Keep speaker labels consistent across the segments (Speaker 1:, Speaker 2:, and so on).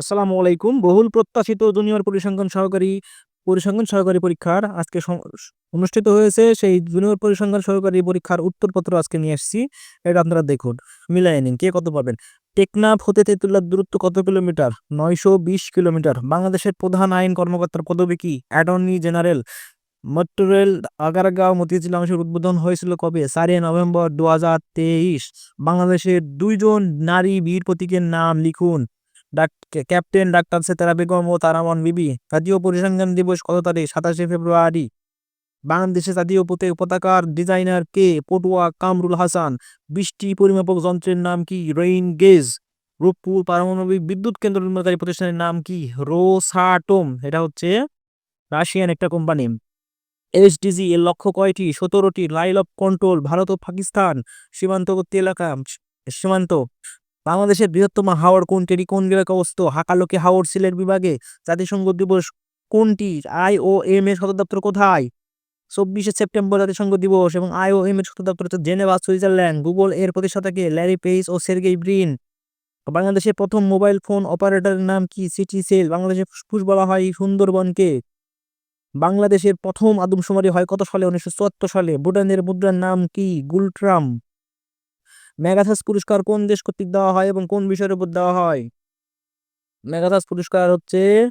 Speaker 1: আসসালামু আলাইকুম। বহুল প্রত্যাশিত জুনিয়র পরিসংখ্যান সহকারী পরিসংখ্যান সহকারী পরীক্ষার আজকে অনুষ্ঠিত হয়েছে। সেই জুনিয়র পরিসংখ্যান সহকারী পরীক্ষার উত্তরপত্র আজকে নিয়ে আসছি। এটা আপনারা দেখুন মিলাই নিন, কে কত পাবেন? টেকনাফ হতে তেঁতুলিয়ার দূরত্ব কত কিলোমিটার? নয়শো বিশ কিলোমিটার। বাংলাদেশের প্রধান আইন কর্মকর্তার পদবি কি? Attorney general metro rail Agargaon Motijheel অংশের উদ্বোধন হয়েছিল কবে? চারই নভেম্বর দু হাজার তেইশ। বাংলাদেশের দুইজন নারী বীর প্রতীকের নাম লিখুন। ক্যাপ্টেন ডাক্তার সেতারা বেগম ও তারামন বিবি। জাতীয় পরিসংখ্যান দিবস কত তারিখ? সাতাশে ফেব্রুয়ারি। বাংলাদেশের জাতীয় পতে- পতাকার ডিজাইনার কে? পটুয়া কামরুল হাসান। বৃষ্টি পরিমাপক যন্ত্রের নাম কি? Rain gauge. রূপপুর পারমাণবিক বিদ্যুৎ কেন্দ্র নির্মাণকারী প্রতিষ্ঠানের নাম কি? রোসাটম। এটা হচ্ছে রাশিয়ান একটা কোম্পানি। এসডিজি এর লক্ষ্য কয়টি? সতেরোটি। লাইল অফ কন্ট্রোল, ভারত ও পাকিস্তান। সীমান্তবর্তী এলাকা। সীমান্ত। বাংলাদেশের বৃহত্তম হাওড় কোনটি কোন বিভাগে অবস্থিত? হাকালোকে হাওড় সিলেট বিভাগে জাতিসংঘ দিবস কোনটি? আই ও এম এর সদর দপ্তর কোথায়? চব্বিশে সেপ্টেম্বর জাতিসংঘ দিবস এবং আই ও এম এর সদর দপ্তর হচ্ছে জেনেভা, সুইজারল্যান্ড। গুগল এর প্রতিষ্ঠাতাকে ল্যারি পেইস ও সের্গেই ব্রিন। বাংলাদেশের প্রথম মোবাইল ফোন অপারেটরের নাম কি? City Cell. বাংলাদেশের ফুসফুস বলা হয় সুন্দরবনকে। বাংলাদেশের প্রথম আদমশুমারি হয় কত সালে? উনিশশো চুয়াত্তর সালে। ভুটানের মুদ্রার নাম কি? গুলট্রাম। ম্যাগাথাস পুরস্কার কোন দেশ কর্তৃক দেওয়া হয় এবং কোন বিষয়ের উপর দেওয়া হয়? ম্যাগাথাস পুরস্কার হচ্ছে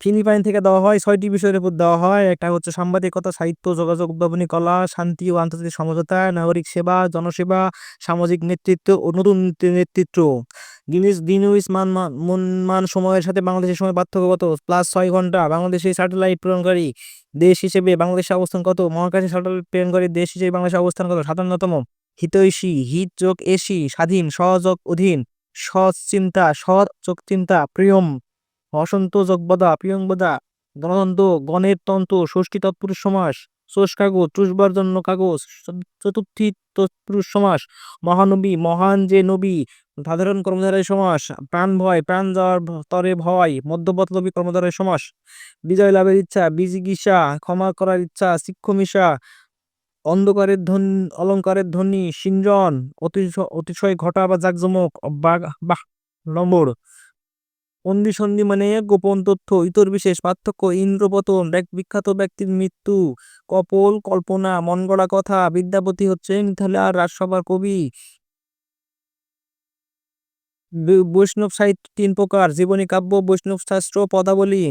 Speaker 1: ফিলিপাইন থেকে দেওয়া হয়, ছয়টি বিষয়ের উপর দেওয়া হয়। একটা হচ্ছে সাংবাদিকতা, সাহিত্য, যোগাযোগ, উদ্ভাবনী কলা, শান্তি ও আন্তর্জাতিক সমঝোতা, নাগরিক সেবা, জনসেবা, সামাজিক নেতৃত্ব ও নতুন নেতৃত্ব। গিনিস মান- মন- মান সময়ের সাথে বাংলাদেশের সময় পার্থক্য কত প্লাস ছয় ঘণ্টা। বাংলাদেশের স্যাটেলাইট প্রেরণকারী দেশ হিসেবে বাংলাদেশের অবস্থান কত? মহাকাশে স্যাটেলাইট প্রেরণকারী দেশ হিসেবে বাংলাদেশের অবস্থান কত? সাতান্নতম। হিতৈষী হিত যোগ এসি স্বাধীন সহযোগ অধীন সৎ চিন্তা সৎ যোগ চিন্তা প্রিয়ম, অসন্ত যোগবদা, প্রিয়ংবদা গণতন্ত্র গণের তন্ত্র ষষ্ঠী তৎপুরুষ সমাস সোস কাগজ চুষবার জন্য কাগজ চতুর্থী তৎপুরুষ সমাস, মহানবী, মহান যে নবী, সাধারণ কর্মধারয় সমাস প্রাণ ভয় প্রাণ যাওয়ার তরে ভয় মধ্যপথলবী কর্মধারয় সমাস, বিজয় লাভের ইচ্ছা বিজিগিসা ক্ষমা করার ইচ্ছা শিক্ষমিশা অন্ধকারের ধ্বনি, অলঙ্কারের ধ্বনি সিঞ্জন অতিশয় ঘটা বা জাকজমক বাহ নম্বর অন্দি সন্ধি মানে গোপন তথ্য, ইতর বিশেষ, পার্থক্য, ইন্দ্রপতন, এক বিখ্যাত ব্যক্তির মৃত্যু, কপল, কল্পনা, মন গড়া কথা, বিদ্যাপতি হচ্ছে মিথালার রাজসভার কবি। বৈষ্ণব সাহিত্য তিন প্রকার, জীবনী, কাব্য, বৈষ্ণব শাস্ত্র, পদাবলী।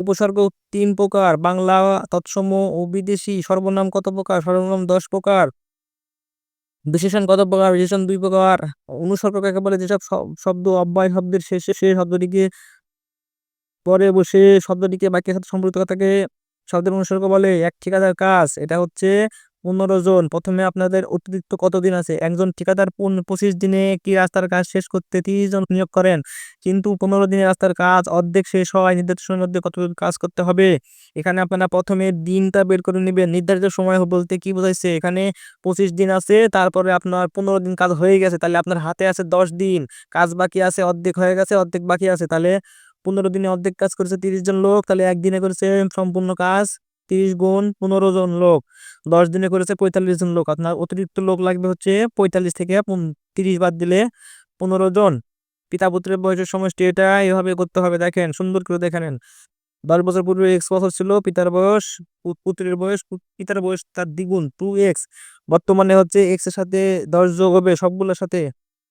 Speaker 1: উপসর্গ তিন প্রকার, বাংলা তৎসম ও বিদেশি সর্বনাম কত প্রকার, সর্বনাম দশ প্রকার, বিশেষণ কত প্রকার, বিশেষণ দুই প্রকার অনুসর্গ কাকে বলে যেসব শব- শব্দ অব্যয় শব্দের শেষে সে শব্দটিকে পরে বসে শব্দটিকে বাক্যের সাথে সম্পর্কিত থাকে। শব্দের অনুসর্গ বলে এক ঠিকাদার কাজ, এটা হচ্ছে পনেরো জন। প্রথমে আপনাদের অতিরিক্ত কতদিন আছে? একজন ঠিকাদার পঁচিশ দিনে কি রাস্তার কাজ শেষ করতে তিরিশ জন নিয়োগ করেন? কিন্তু পনেরো দিনে রাস্তার কাজ অর্ধেক শেষ হয়, নির্ধারিত সময়ের মধ্যে কতদিন কাজ করতে হবে? এখানে আপনারা প্রথমে দিনটা বের করে নেবেন। নির্ধারিত সময় বলতে কি বোঝাইছে? এখানে পঁচিশ দিন আছে, তারপরে আপনার পনেরো দিন কাজ হয়ে গেছে, তাহলে আপনার হাতে আছে দশ দিন। কাজ বাকি আছে, অর্ধেক হয়ে গেছে, অর্ধেক বাকি আছে। তাহলে পনেরো দিনে অর্ধেক কাজ করেছে তিরিশ জন লোক, তাহলে একদিনে করেছে সম্পূর্ণ কাজ তিরিশ গুণ পনেরো জন লোক, দশ দিনে করেছে পঁয়তাল্লিশ জন লোক। আপনার অতিরিক্ত লোক লাগবে হচ্ছে পঁয়তাল্লিশ থেকে তিরিশ বাদ দিলে পনেরো জন। পিতা পুত্রের বয়সের সমষ্টি এটা, এভাবে করতে হবে। দেখেন, সুন্দর করে দেখে নেন। দশ বছর পূর্বে এক্স বছর ছিল, পিতার বয়স পুত্রের বয়স পিতার বয়স তার দ্বিগুণ টু এক্স বর্তমানে হচ্ছে এক্সের সাথে দশ যোগ হবে সবগুলোর সাথে।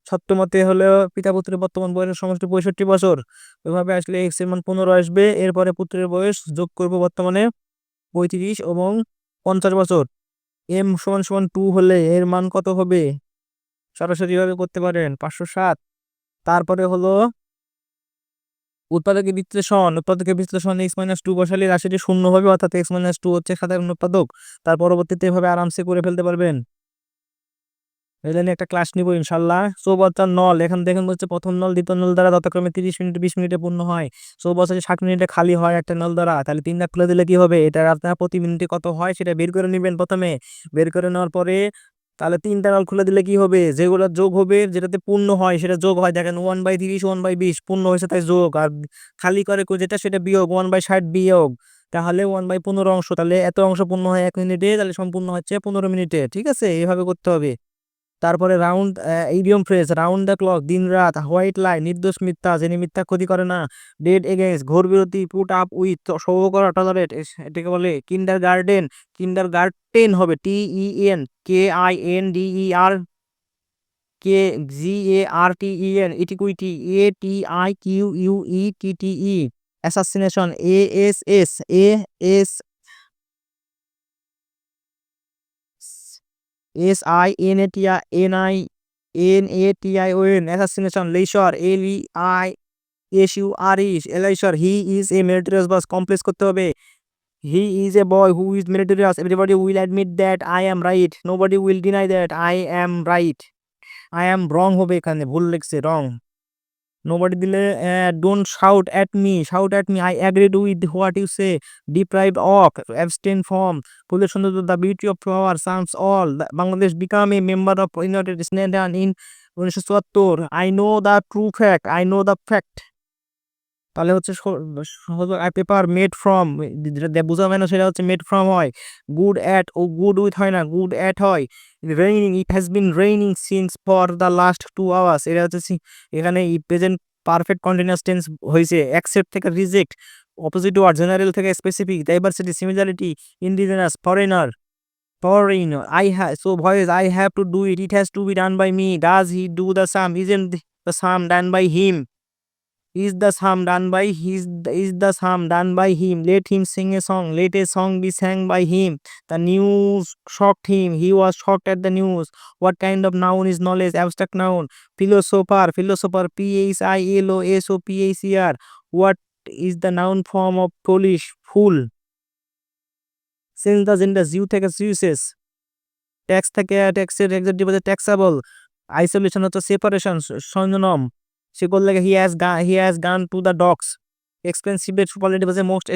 Speaker 1: সপ্তমতে হলো পিতা পুত্রের বর্তমান বয়সের সমষ্টি পঁয়ষট্টি বছর। ওইভাবে আসলে এক্সের মান পনেরো আসবে, এরপরে পুত্রের বয়স যোগ করব বর্তমানে পঁয়ত্রিশ এবং পঞ্চাশ বছর। এম সমান সমান টু হলে এর মান কত হবে? সরাসরিভাবে করতে পারেন, পাঁচশো সাত। তারপরে হলো উৎপাদকের বিশ্লেষণ। উৎপাদকের বিশ্লেষণ এক্স মাইনাস টু বসালে রাশিটি শূন্য হবে, অর্থাৎ এক্স মাইনাস টু হচ্ছে সাধারণ উৎপাদক। তার পরবর্তীতে এভাবে আরামসে করে ফেলতে পারবেন। নিয়ে একটা ক্লাস নিব ইনশাল্লাহ। চৌবাচ্চার নল, এখান দেখেন হচ্ছে প্রথম নল, দ্বিতীয় নল দ্বারা যথাক্রমে তিরিশ মিনিট, বিশ মিনিটে পূর্ণ হয়। চৌবাচ্চা ষাট মিনিটে খালি হয় একটা নল দ্বারা, তাহলে তিনটা খুলে দিলে কি হবে? এটা আপনার প্রতি মিনিটে কত হয় সেটা বের করে নেবেন প্রথমে। বের করে নেওয়ার পরে তাহলে তিনটা নল খুলে দিলে কি হবে? যেগুলো যোগ হবে, যেটাতে পূর্ণ হয় সেটা যোগ হয়। দেখেন ওয়ান বাই তিরিশ ওয়ান বাই বিশ, পূর্ণ হয়েছে তাই যোগ। আর খালি করে যেটা সেটা বিয়োগ ওয়ান বাই ষাট বিয়োগ। তাহলে ওয়ান বাই পনেরো অংশ, তাহলে এত অংশ পূর্ণ হয় এক মিনিটে, তাহলে সম্পূর্ণ হচ্ছে পনেরো মিনিটে। ঠিক আছে? এইভাবে করতে হবে। তারপরে round idiom phrase round the clock দিন রাত হোয়াইট লাই নির্দোষ মিথ্যা যিনি মিথ্যা ক্ষতি করে না ডেড এগেন্স্ট ঘোর বিরতি পুট আপ উইথ সহ করা টলারেট এটাকে বলে কিন্ডার গার্ডেন কিন্ডার গার্ডেন হবে T E N K I N D E R K G A R T E N etiquette E T I Q U E T T E assassination A S S A S S I N A T N I N A T I O N assassination leisure L E I S U R is এলাইসর he is a meritorious বাস কমপ্লেস করতে হবে। He is a boy who is meritorious everybody will admit that I am right no body will deny that I am right I am wrong হবে এখানে, ভুল লিখছে wrong nobody দিলে don't shout at me shout at me I agreed with what you say deprive of abstain from ফুলের সৌন্দর্য the beauty of flower seems all Bangladesh become a member of United স্নেডান in উনিশশো চুয়াত্তর I know the true fact I know the fact তাহলে হচ্ছে paper made from যেটা বোঝা হয় না সেটা হচ্ছে মেড ফ্রম হয়। গুড অ্যাট ও গুড উইথ হয় না গুড অ্যাট হয়। Raining it has been raining since for the last two hours এটা হচ্ছে এখানে প্রেজেন্ট পারফেক্ট কন্টিনিউয়াস টেন্স হয়েছে। অ্যাকসেপ্ট থেকে রিজেক্ট অপোজিট ওয়ার্ড জেনারেল থেকে specific diversity similarity indigenous foreigner foreigner I have so voice I have to do it it has to be done by me does he do the sum isn't the sum done by him is the psalm done by his is the psalm done by him let him sing a song let a song be sang by him the news shocked him he was shocked at the news what kind of noun is knowledge abstract noun philosopher philosopher p h i l o s o p h e r what is the noun form of foolish fool since the gender you থেকে uses tax থেকে ট্যাক্সের এক্সাক্টিভ ট্যাক্সাবল isolation হচ্ছে separation সঞ্জনম সে করলে he has he has gone to the dogs expensive superlative হচ্ছে most